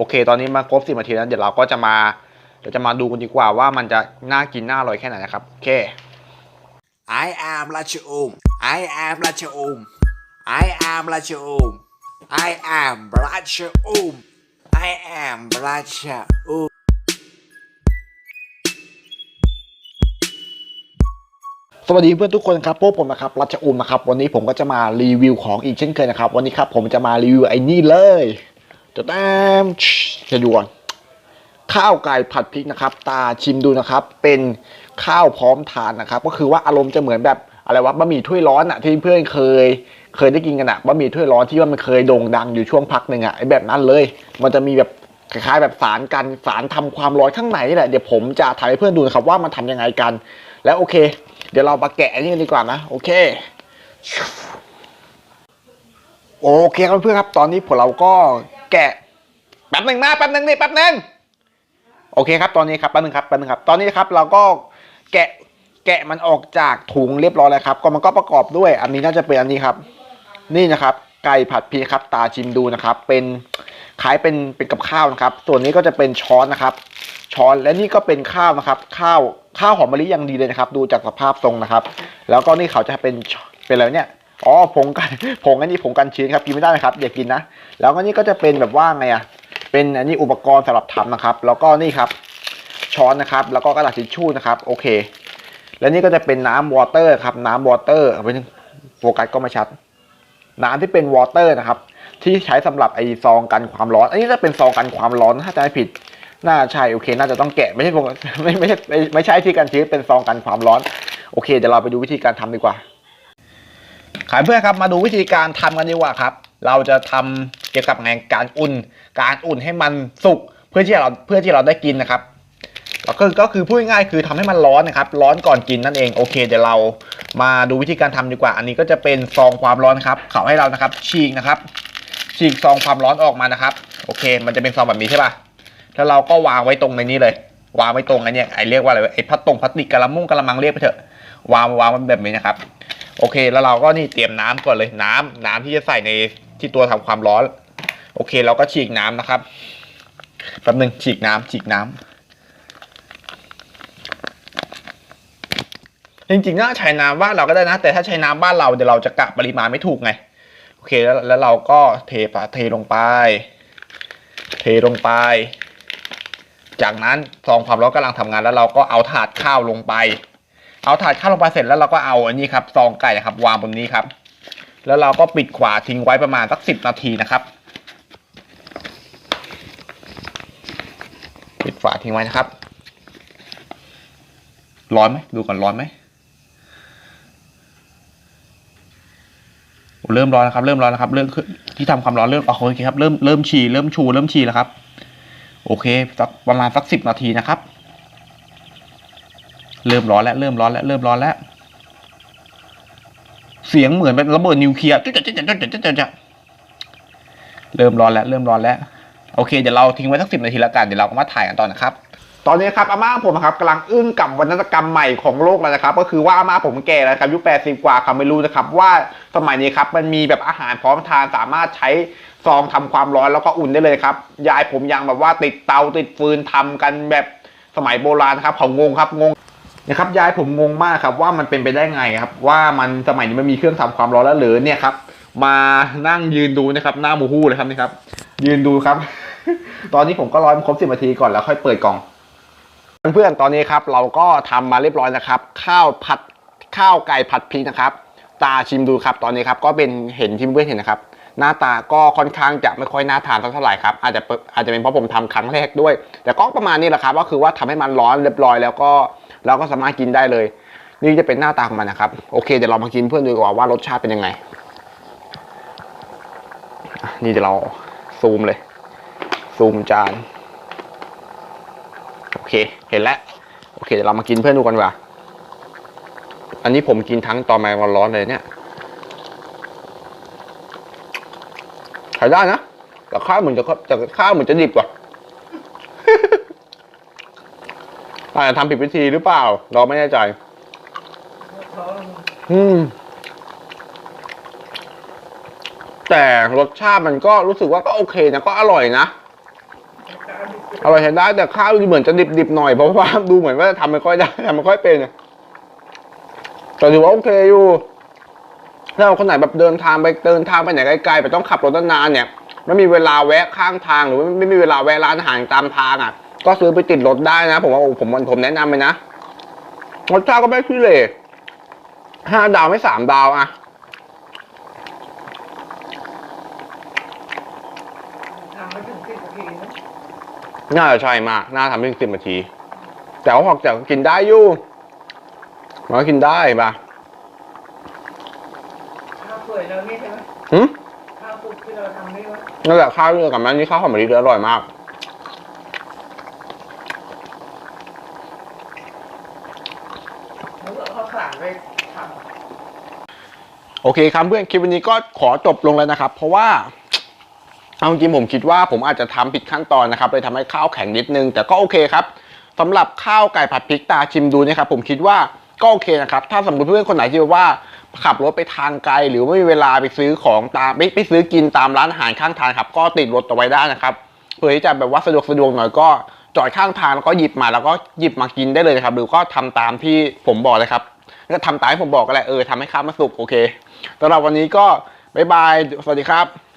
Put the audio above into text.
โอเค ตอนนี้มาครบสิบนาทีแล้วเดี๋ยวเราก็จะมาเดี๋ยวจะมาดูกันดีกว่าว่ามันจะน่ากินน่าอร่อยแค่ไหนนะครับ โอเค I am ราชอุม I am ราชอุม I am ราชอุม I am ราชอุม I am ราชอุมสวัสดีเพื่อนทุกคนครับพวกผมนะครับรัชอุมนะครับ วันนี้ผมก็จะมารีวิวของอีกเช่นเคยนะครับ วันนี้ครับผมจะมารีวิวไอ้นี่เลย จะแต้มจะดูก่อนข้าวไก่ผัดพริกนะครับ ตาชิมดูนะครับ เป็นข้าวพร้อมทานนะครับ ก็คือว่าอารมณ์จะเหมือนแบบอะไรวะบะหมี่ถ้วยร้อนอะที่เพื่อนเคย เคยได้กินกันอะบะหมี่ถ้วยร้อนที่ว่ามันเคยโด่งดังอยู่ช่วงพักหนึ่งอะไอแบบนั้นเลย มันจะมีแบบคล้ายๆแบบสารกันสารทำความร้อนข้างในนี่แหละเดี๋ยวผมจะถ่ายให้เพื่อนดูนะครับว่ามันทำยังไงกัน แล้วโอเค เดี๋ยวเรามาแกะนนี้กันดีกว่านะโอเคโอเคครับเพื่อนครับตอนนี้พวกเราก็ แกะแป๊บหนึ่งนะแป๊บหนึ่งนี่แป๊บหนึ่งโอเคครับตอนนี้ครับแป๊บหนึ่งครับแป๊บหนึ่งครับตอนนี้ครับเราก็แกะแกะมันออกจากถุงเรียบร้อยแล้วครับ ก็มันก็ประกอบด้วย อันนี้น่าจะเป็นอันนี้ครับ นี่นะครับ ไก่ผัดพริกครับ ตาชิมดูนะครับ เป็นคล้ายเป็นเป็นกับข้าวนะครับ ส่วนนี้ก็จะเป็นช้อนนะครับ ช้อนและนี่ก็เป็นข้าวนะครับ ข้าวข้าวหอมมะลิอย่างดีเลยนะครับ ดูจากสภาพทรงนะครับ แล้วก็นี่เขาจะเป็นเป็นอะไรเนี่ย อ๋อผงกันผงอันนี้ผงกันชื้นครับกินไม่ได้นะครับอย่ากินนะแล้วก็นี่ก็จะเป็นแบบว่าไงอะเป็นอันนี้อุปกรณ์สำหรับทำนะครับ แล้วก็นี่ครับช้อนนะครับ แล้วก็กระดาษทิชชู่นะครับโอเค และนี่ก็จะเป็นน้ำวอเตอร์ครับน้ำวอเตอร์เอาไปโฟกัสก็ไม่ชัด น้ำที่เป็นวอเตอร์นะครับ ที่ใช้สำหรับไอซองกันความร้อน อันนี้จะเป็นซองกันความร้อนถ้าจะไม่ผิดน่าใช่โอเค น่าจะต้องแกะไม่ใช่พวกไม่ไม่ใช่ไม่ไม่ใช่ที่กันชื้นเป็นซองกันความร้อน โอเคเดี๋ยวเราไปดูวิธีการทำดีกว่า ขายเพื่อนครับมาดูวิธีการทำกันดีกว่าครับ เราจะทำเกี่ยวกับงานการอุ่น การอุ่นให้มันสุกเพื่อที่เราเพื่อที่เราได้กินนะครับก็คือก็คือพูดง่ายคือทำให้มันร้อนนะครับ ร้อนก่อนกินนั่นเองโอเค เดี๋ยวเรามาดูวิธีการทำดีกว่า อันนี้ก็จะเป็นซองความร้อนครับเขาให้เรานะครับฉีกนะครับ ฉีกซองความร้อนออกมานะครับ โอเค มันจะเป็นซองแบบนี้ใช่ปะแล้วเราก็วางไว้ตรงในนี้เลย วางไว้ตรงอ้เนี่ยไอเรียกว่าอะไรไอพลาสตงพลาสติกกระมุงกระมังเรียกไปเถอะวางวางมันแบบนี้นะครับ โอเค แล้วเราก็นี่เตรียมน้ำก่อนเลยน้ำน้ำที่จะใส่ในที่ตัวทำความร้อน โอเค เราก็ฉีกน้ำนะครับแป๊บหนึงฉีกน้ำฉีกน้ำจริงๆน่าใช้น้ำบ้านเราก็ได้นะ แต่ถ้าใช้น้ำบ้านเราเดี๋ยวเราจะกะปริมาณไม่ถูกไง โอเคแล้วแล้วเราก็เทปะเทลงไป เทลงไป จากนั้นซองความร้อนกำลังทำงานแล้วเราก็เอาถาดข้าวลงไป เอาถาดข้าวลงไปเสร็จแล้วเราก็เอาอันนี้ครับซองไก่นะครับ วางบนนี้ครับ แล้วเราก็ปิดขวาทิ้งไว้ประมาณสักสิบนาทีนะครับปิดฝาทิ้งไว้นะครับ ร้อนไหมดูก่อนร้อนไหมเริ่มร้อนแล้วครับ เริ่มร้อนแล้วครับ เริ่มขึ้นที่ทำความร้อนเริ่มโอเคครับ เริ่มเริ่มฉี่เริ่มชูเริ่มฉี่แล้วครับ โอเคสักประมาณสักสิบนาทีนะครับ เริ่มร้อนแล้วเริ่มร้อนแล้วเริ่มร้อนแล้ว เสียงเหมือนเป็นระเบิดนิวเคลียร์จ๊ะจ๊ะจ๊ะจ๊ะจ๊ะจ๊ะจ๊ะเริ่มร้อนแล้วเริ่มร้อนแล้ว โอเคเดี๋ยวเราทิ้งไว้สักสิบนาทีแล้วกันเดี๋ยวเราก็มาถ่ายกันต่อนะครับตอนนี้ครับอาม่าผมครับกำลังอึ้งกับวรรณกรรมใหม่ของโลกแล้วนะครับ ก็คือว่าอาม่าผมแก่แล้วครับอายุแปดสิบกว่าครับไม่รู้นะครับว่าสมัยนี้ครับมันมีแบบอาหารพร้อมทานสามารถใช้ซองทำความร้อนแล้วก็อุ่นได้เลยครับยายผมยังแบบว่าติดเตาติดฟืนทำกันแบบสมัยโบราณครับเขางงครับงง นะครับยายผมงงมากครับว่ามันเป็นไปได้ไงครับ ว่ามันสมัยนี้มันมีเครื่องทำความร้อนแล้วหรือเนี่ยครับ มานั่งยืนดูนะครับ หน้าหมูฮู้เลยครับนี่ครับ ยืนดูครับ ตอนนี้ผมก็รอให้ครบสิบนาทีก่อนแล้วค่อยเปิดกล่อง เพื่อนๆตอนนี้ครับเราก็ทำมาเรียบร้อยนะครับ ข้าวผัดข้าวไก่ผัดพริกนะครับ ตาชิมดูครับ ตอนนี้ครับก็เป็นเห็นที่เพื่อนเห็นนะครับ หน้าตาก็ค่อนข้างจะไม่ค่อยน่าทานสักเท่าไหร่ครับอาจจะอาจจะเป็นเพราะผมทำครั้งแรกด้วย แต่ก็ประมาณนี้แหละครับก็คือว่าทำให้มันร้อนเรียบร้อยแล้วก็เราก็สามารถกินได้เลย นี่จะเป็นหน้าตาของมันนะครับโอเคเดี๋ยวเรามากินเพื่อนดูกว่าว่ารสชาติเป็นยังไง นี่เดี๋ยวเราซูมเลย ซูมจานโอเคเห็นแล้วโอเคเดี๋ยวเรามากินเพื่อนดูกันว่า อันนี้ผมกินทั้งตอนมันร้อนเลยเนี่ย ใช้ได้นะแต่ข้าวเหมือนจะแต่ข้าวเหมือนจะดิบกว่าอาจจะทำผิดวิธีหรือเปล่า เราไม่แน่ใจ อืม แต่รสชาติมันก็รู้สึกว่าก็โอเคนะ ก็อร่อยนะ อร่อยใช้ได้ แต่ข้าวเหมือนจะดิบๆหน่อย เพราะว่าดูเหมือนว่าทำไม่ค่อยได้ทำไม่ค่อยเป็นแต่ถือว่าโอเคอยู่ ถ้าคนไหนแบบเดินทางไปเดินทางไปไหนไกลๆไปต้องขับรถนานๆเนี่ยไม่มีเวลาแวะข้างทางหรือว่ไม่มีเวลาแวะร้านอาหารตามทางอะ ก็ซื้อไปติดรถได้นะ ผมว่าผมผมแนะนำเลยนะรสชาติก็ไม่ขี้เหร่ห้าดาวไม่สามดาวอะ่ะน่าจะใช่มาก น่าทำเพียงสิบนาที แต่ว่าพอจะกินได้อยู่ มันก็กินได้ปะ ข้าวเปื่อยเรานี่ใช่ไหมหึข้าวปุกที่เราทำนี่วะนั่นแหละข้าวเรือกับมันนี่ข้าวหอมมะลิอร่อยมาก แล้วก็เอาข้าวสารไปทโอเคครับเพื่อนคลิปวันนี้ก็ขอจบลงแล้วนะครับ เพราะว่าเอาจริงๆผมคิดว่าผมอาจจะทำผิดขั้นตอนนะครับเลยทำให้ข้าวแข็งนิดนึง แต่ก็โอเคครับสำหรับข้าวไก่ผัดพริกตาชิมดูเนะครับผมคิดว่าก็โอเคนะครับ ถ้าสมมติเพื่อนคนไหนที่ว่า ขับรถไปทางไกล หรือไม่มีเวลาไปซื้อของตามไปไปซื้อกินตามร้านอาหารข้างทางครับ ก็ติดรถเอาไว้ได้นะครับเพื่อที่จะแบบว่าสะดวกสะดวกหน่อยก็จอดข้างทางแล้วก็หยิบมาแล้วก็หยิบมากินได้เลยนะครับ หรือก็ทำตามที่ผมบอกเลยครับก็ทำตามที่ผมบอกก็แหละเออทำให้ข้าวมันสุกโอเคสำหรับวันนี้ก็บ๊ายบายสวัสดีครับ